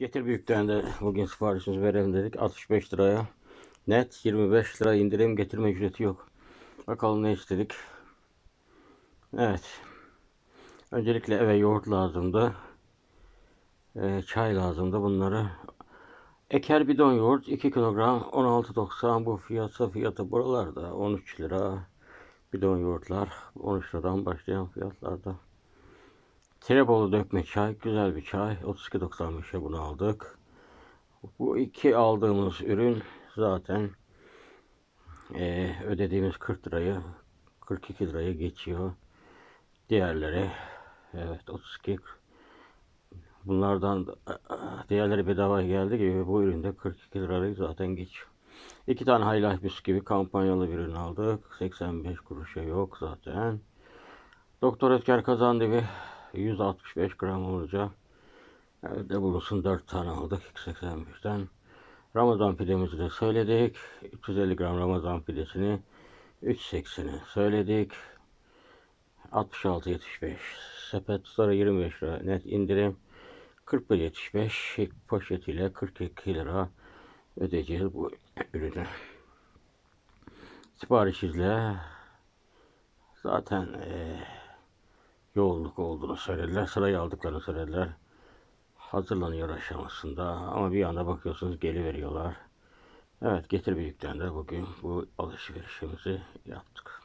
Getir büyükten de bugün siparişimizi verelim dedik. 65 liraya. Net 25 lira indirim getirme ücreti yok. Bakalım ne istedik. Evet. Öncelikle eve yoğurt lazımdı. Ee, çay lazımdı. Bunları Eker bidon yoğurt 2 kilogram 16.90 bu fiyatsa fiyatı buralarda 13 lira. Bidon yoğurtlar 13 liradan başlayan fiyatlarda. Tirebolu dökme çay güzel bir çay 32.95'e bunu aldık. Bu iki aldığımız ürün zaten eee, ödediğimiz 40 lirayı 42 liraya geçiyor. Diğerleri evet 32 bunlardan da- diğerleri bedava geldi gibi bu üründe 42 lirayı zaten geçiyor. İki tane Haylaş bisküvi kampanyalı bir ürün aldık. 85 kuruşa yok zaten. Doktor Ötker Kazandibi 165 gram olacak. Evde bulunsun 4 tane aldık 285'ten. Ramazan pidemizi de söyledik. 350 gram Ramazan pidesini 3.80'e söyledik. 66.75 sepet tutarı 25 lira net indirim. 41.75 poşetiyle 42 lira ödeyeceğiz bu ürünü. Siparişizle zaten eee yoğunluk olduğunu söylediler. Sırayı aldıklarını söylediler. Hazırlanıyor aşamasında ama bir anda bakıyorsunuz geliveriyorlar. Evet getir büyükten de bugün bu alışverişimizi yaptık.